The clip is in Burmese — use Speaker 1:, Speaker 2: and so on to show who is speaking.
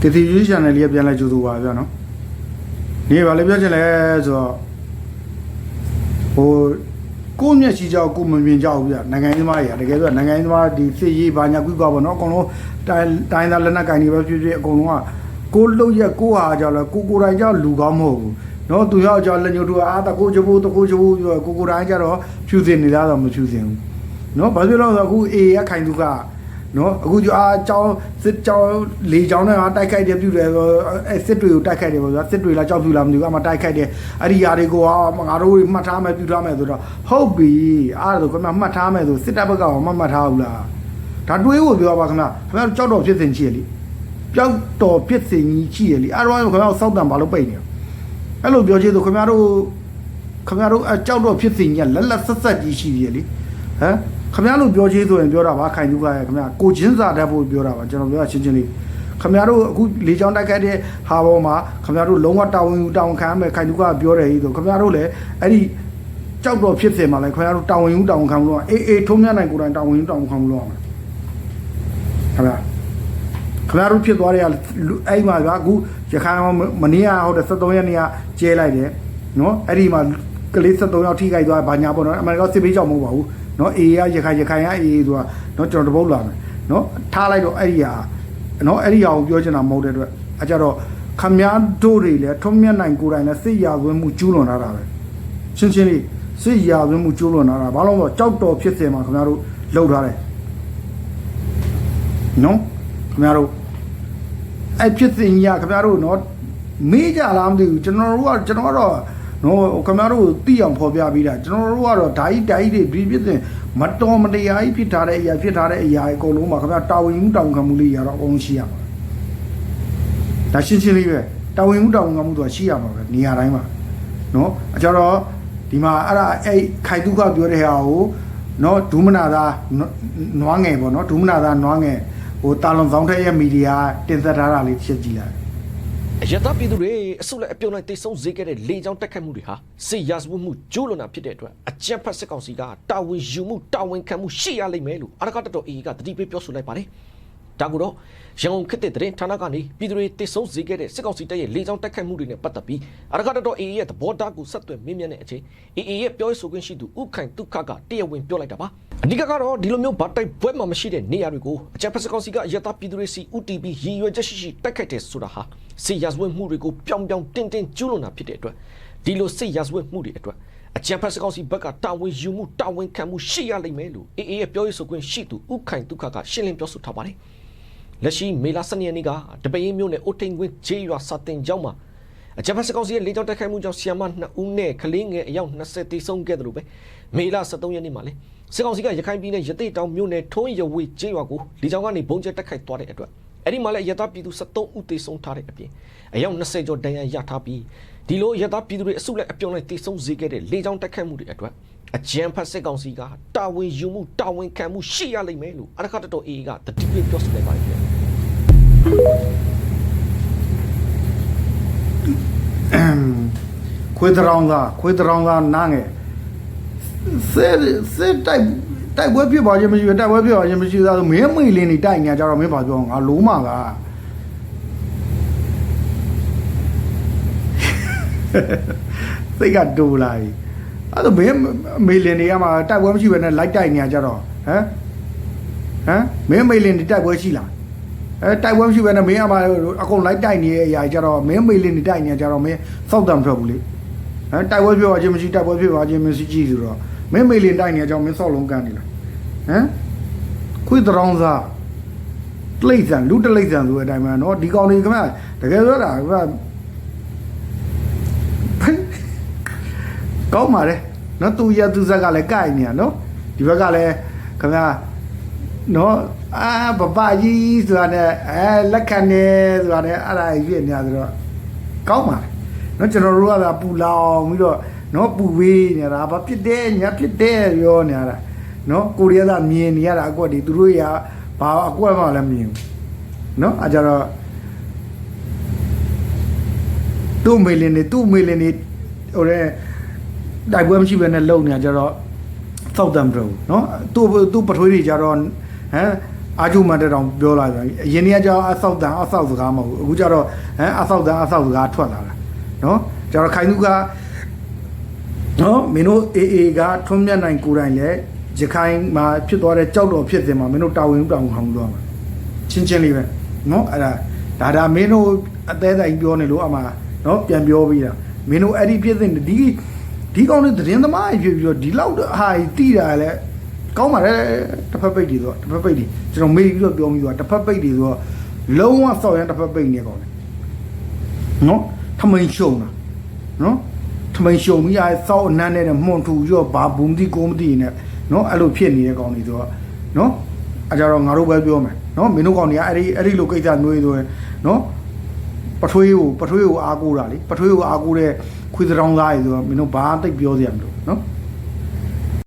Speaker 1: တီတီယူချန်နယ်လေးကပြန်လဲကြိုးဆိုပါဗျာနော်နေပါလေပြောချင်လဲဆိုတော့ဟိုကိုယ့်မျက်ရှိကြောက်ကိုယ်မမြင်ကြောက်ဘူးဗျာနိုင်ငံရေးသမားတွေကတကယ်ဆိုနိုင်ငံရေးသမားဒီစစ်ရေးဘာညာကွိကွာပေါ့နော်အကုန်လုံးတိုင်းတိုင်းသားလက်နက်ကင်တွေပဲဖြစ်ဖြစ်အကုန်လုံးကကိုယ်လုံးရက်ကိုယ်ဟာကြောက်လဲကိုကိုယ်တိုင်ကြောက်လူကောင်းမဟုတ်ဘူးနော်သူရောက်ကြောက်လက်ညှိုးထိုးအာတကိုချဘူးတကိုချဘူးပြောကိုကိုယ်တိုင်ကြတော့ဖြူစင်နေလားတော့မဖြူစင်ဘူးနော်ဘာဖြစ်လို့လဲဆိုတော့အခု A ရခိုင်သူက နော်အခုကျအာကြောင်းစစ်ကြောင်းလေကြောင်းနဲ့အားတိုက်ခိုက်တယ်ပြုတယ်ဆိုအဲစစ်တွေကိုတိုက်ခိုက်တယ်ပေါ့ဗျာစစ်တွေလားကြောက်ပြူလားမသိဘူးအမှတိုက်ခိုက်တယ်အဲ့ဒီຢာတွေကိုအာငါတို့မှတ်ထားမယ်ပြုထားမယ်ဆိုတော့ဟုတ်ပြီအားဒါဆိုခင်ဗျမှတ်ထားမယ်ဆိုစစ်တပ်ဘက်ကမှမှတ်ထားဘူးလားဒါတွေးဖို့ပြောပါခင်ဗျခင်ဗျကြောက်တော်ဖြစ်စဉ်ရှိရလေကြောက်တော်ဖြစ်စဉ်ကြီးရှိရလေအဲ့တော့ခင်ဗျစောက်တံဘာလို့ပိတ်နေအဲ့လိုပြောချင်ဆိုခင်ဗျတို့ခင်ဗျတို့အကြောက်တော်ဖြစ်စဉ်ကြီးလက်လက်ဆက်ဆက်ကြီးရှိရလေဟမ် ခမရလို့ပြောချင်းဆိုရင်ပြောတာပါခိုင်သူကရခမရကိုချင်းစာတတ်ဖို့ပြောတာပါကျွန်တော်ပြောတာချင်းချင်းလေးခမရတို့အခုလေချောင်းတိုက်ခိုက်တဲ့ဟာပေါ်မှာခမရတို့လုံးဝတာဝန်ယူတာဝန်ခံရမယ်ခိုင်သူကပြောတယ်ဟိဆိုခမရတို့လည်းအဲ့ဒီကြောက်တော့ဖြစ်စင်မှာလဲခမရတို့တာဝန်ယူတာဝန်ခံလို့အေးအေးထုံးမြနိုင်ကိုယ်တိုင်တာဝန်ယူတာဝန်ခံလို့အောင်ခမရခမရတို့ဖြစ်သွားတဲ့အဲ့မှာကအခုရခိုင်မနေ့ကဟုတ်တယ်73ရက်နေ့ကကျဲလိုက်တယ်နော်အဲ့ဒီမှာကလေး73ယောက်ထိခိုက်သွားဘာညာပေါ့နော်အမှန်တော့စစ်ပေးကြောက်မဟုတ်ပါဘူး နော်အေရရခိုင်ရခိုင်ရအေဆိုတာနော်ကျွန်တော်တပုတ်လာမယ်နော်ထားလိုက်တော့အဲ့ဒီဟာနော်အဲ့ဒီဟာကိုပြောချင်တာမဟုတ်တဲ့အတွက်အကြတော့ခမည်းတို့တွေလည်းထုံးမြတ်နိုင်ကိုယ်တိုင်လည်းစစ်ရာသွင်းမှုကျူးလွန်လာတာပဲရှင်းရှင်းလေးစစ်ရာသွင်းမှုကျူးလွန်လာတာဘာလို့လဲကြောက်တော်ဖြစ်စင်မှာခမည်းတို့လှုပ်ထားတယ်နော်ခမည်းတို့အဲ့ဖြစ်စင်ကြီးကခမည်းတို့နော်မေးကြလားမသိဘူးကျွန်တော်တို့ကကျွန်တော်ကတော့ နော်ခင်ဗျားတို့သိအောင်ဖော်ပြပေးတာကျွန်တော်တို့ကတော့ဓာကြီးဓာကြီးတွေပြီးပြတဲ့မတော်မတရားကြီးဖြစ်ထားတဲ့အရာဖြစ်ထားတဲ့အရာအကုန်လုံးမှာခင်ဗျာတာဝန်မှုတောင်းခံမှုလေးရတော့အကုန်လုံးရှိရမှာဒါရှင်းရှင်းလေးပဲတာဝန်မှုတောင်းခံမှုဆိုတာရှိရမှာပဲနေရာတိုင်းမှာနော်အကြတော့ဒီမှာအဲ့ဒါအဲ့ခိုင်တုခပြောတဲ့ဟာကိုနော်ဒုမနာသာနွားငယ်ပေါ့နော်ဒုမနာသာနွားငယ်ဟိုတာလွန်ဆောင်ထက်ရဲ့မီဒီယာတင်ဆက်ထားတာလေးချက်ကြည့်လိုက်
Speaker 2: အယက်သားပြည်သူတွေအစုလိုက်အပြုံလိုက်တိတ်ဆုံးဈေးခဲ့တဲ့လေကြောင်းတက်ခတ်မှုတွေဟာစစ်ရာဇဝတ်မှုကျိုးလွန်တာဖြစ်တဲ့အတွက်အကြမ်းဖက်စစ်ကောင်စီကတာဝန်ယူမှုတာဝန်ခံမှုရှိရလိမ့်မယ်လို့အရကတတော်အေကတတိပေးပြောဆိုလိုက်ပါတယ်။ဒါကတော့ရန်ကုန်ခေတ်တဲ့တဲ့ဌာနကနေပြည်သူတွေတိတ်ဆုံးဈေးခဲ့တဲ့စစ်ကောင်စီတပ်ရဲ့လေကြောင်းတက်ခတ်မှုတွေနဲ့ပတ်သက်ပြီးအရကတတော်အေရဲ့သဘောထားကိုဆက်သွယ်မင်းမြတ်တဲ့အချိန်အေရဲ့ပြောရေးဆိုခွင့်ရှိသူဥခိုင်ဒုက္ခကတရားဝင်ပြောလိုက်တာပါ။ အဓိကကတော့ဒီလိုမျိုးဗတ်တိုက်ပွဲမှာမရှိတဲ့နေရာတွေကိုအကြမ်းဖက်စစ်ကောင်စီကအယက်သားပြည်သူတွေစီ UTP ရည်ရွယ်ချက်ရှိရှိတိုက်ခိုက်တယ်ဆိုတာဟာစစ်ရာဇဝတ်မှုတွေကိုပြောင်းပြောင်းတင်းတင်းကျူးလွန်တာဖြစ်တဲ့အတွက်ဒီလိုစစ်ရာဇဝတ်မှုတွေအတွက်အကြံဖက်စကောက်စီဘက်ကတာဝန်ယူမှုတာဝန်ခံမှုရှိရလိမ့်မယ်လို့အေအေရဲ့ပြောရေးဆိုခွင့်ရှိသူဥခိုင်ဒုက္ခကရှင်းလင်းပြောဆိုထားပါတယ်။လက်ရှိမေလာ12ရက်နေ့ကတပင်းမြို့နယ်အိုထိန်ကွင်းဂျေးရွာစာတင်ကျောင်းမှာ အကြံဖက်စကောက်စီရဲ့လေကြောင်းတိုက်ခိုက်မှုကြောင့်ဆီယမ2ဦးနဲ့ကလေးငယ်အယောက်20တိဆုံးခဲ့တယ်လို့ပဲမေလာ13ရက်နေ့မှာလေစစ်ကောင်စီကရခိုင်ပြည်နယ်ရသေတောင်မြို့နယ်ထုံးရဝေးကျေးရွာကိုလေကြောင်းကနေဘုံကျဲတိုက်ခိုက်သွားတဲ့အတွက်အဲ့ဒီမှာလည်းရသပြည်သူ73ဦးသေဆုံးထားတဲ့အပြင်အယောက်20ကျော်ဒဏ်ရာရထားပြီးဒီလိုရသပြည်သူတွေအစုလိုက်အပြုံလိုက်သေဆုံးစေခဲ့တဲ့လေကြောင်းတိုက်ခိုက်မှုတွေအတွက်အကြံဖတ်စစ်ကောင်စီကတာဝန်ယူမှုတာဝန်ခံမှုရှိရလိမ့်မယ်လို့အရခတတော်အေကတတိပြပြောဆိုလိုက်ပါတယ် ခွေး
Speaker 1: တရောင်းသားခွေးတရောင်းသားနားငယ်စစ်စစ်တိုက်တိုက်ပွဲဖြစ်ပါခြင်းမရှိဘူးတိုက်ပွဲဖြစ်ပါခြင်းမရှိသားဆိုမင်းမိလင်းနေတိုက်နေကြတော့မင်းဘာပြောငါလုံးမကစိတ်ကဒူလာပြီအဲ့တော့မင်းမိလင်းတွေကမှတိုက်ပွဲမရှိဘဲနဲ့လိုက်တိုက်နေကြတော့ဟမ်ဟမ်မင်းမိလင်းနေတိုက်ပွဲရှိလားအဲတိုက်ပွဲမရှိဘဲနဲ့မင်းအမအကုန်လိုက်တိုက်နေတဲ့အရာကြတော့မင်းမိလင်းနေတိုက်နေကြတော့မင်းစောက်တံထွက်ဘူးလေ အဲတိုက်ပွဲပြောပါခြင်းမရှိတိုက်ပွဲဖြစ်ပါခြင်းမရှိကြည့်ဆိုတော့မင်းမေလင်တိုက်နေတဲ့အကြောင်းမင်းဆော့လုံးကန်နေလားဟမ်ခွေတောင်းစားလိမ့်ဆန်လူတလိမ့်ဆန်ဆိုတဲ့အတိုင်းမှာနော်ဒီကောင်တွေခင်ဗျတကယ်ပြောတာခင်ဗျကောင်းပါတယ်နော်သူရသူဇက်ကလည်းကိုက်နေရနော်ဒီဘက်ကလည်းခင်ဗျနော်အာဘပကြီးဆိုတာနဲ့အဲလက်ခံနေဆိုတာနဲ့အဲ့ဒါရွေ့နေရဆိုတော့ကောင်းပါတယ် နော်ကျွန်တော်တို့ကသာပူလောင်ပြီးတော့နော်ပူဝေးနေတာဘာဖြစ်တယ်ညာဖြစ်တယ်ပြောနေရတာနော်ကိုရီးယားသားမြင်နေရတာအကွက်တွေသူတို့ရဘာအကွက်မှလည်းမြင်ဘူးနော်အကြတော့သူ့မေလင်းနေသူ့မေလင်းနေဟိုတဲ့တိုက်ပွဲမရှိဘဲနဲ့လုံနေကြတော့သောက်တံပရောနော်သူ့သူ့ပထွေးတွေကြတော့ဟမ်အာကျုမန်တက်တောင်ပြောလာပြန်ပြီအရင်နေ့ကကျတော့အဆောက်တန်အဆောက်စကားမဟုတ်ဘူးအခုကျတော့ဟမ်အဆောက်တန်အဆောက်စကားထွက်လာတာ နော်ကျတော့ခိုင်သူကနော်မင်းတို့အေအေကထွန်းမြတ်နိုင်ကိုယ်တိုင်လဲရခိုင်မှာဖြစ်သွားတဲ့ကြောက်တော်ဖြစ်စဉ်မှာမင်းတို့တာဝန်တောင်းဟောင်းသွားမှာချင်းချင်းလေးပဲနော်အဲ့ဒါဒါဒါမင်းတို့အသေးစိတ်ပြောနေလို့အမှနော်ပြန်ပြောပြီးတာမင်းတို့အဲ့ဒီဖြစ်စဉ်ဒီဒီကောင်းတဲ့သတင်းသမားကြီးဖြစ်ပြီးတော့ဒီလောက်ဟာတီးတာလဲကောင်းပါတယ်တစ်ဖက်ပိတ်တွေဆိုတော့တစ်ဖက်ပိတ်တွေကျွန်တော်မေးပြီးတော့ပြောပြီးတော့တစ်ဖက်ပိတ်တွေဆိုတော့လုံးဝစောက်ရန်တစ်ဖက်ပိတ်နေကောင်းတယ်နော် ထမိန်ရှုံတာနော်ထမိန်ရှုံပြီးအဲစောက်အနမ်းနဲ့မှုန်ထူရောဘာဘူးမသိကိုမသိနဲ့နော်အဲ့လိုဖြစ်နေတဲ့ကောင်းတွေဆိုတော့နော်အကြတော့ငါတို့ပဲပြောမယ်နော်မင်းတို့ကောင်းတွေကအဲ့ဒီအဲ့ဒီလိုကိစ္စမျိုးတွေဆိုရင်နော်ပထွေးကိုပထွေးကိုအားကိုးတာလေပထွေးကိုအားကိုးတဲ့ခွေးတောင်သားတွေဆိုတော့မင်းတို့ဘာတိတ်ပြောစရာမလိုနော်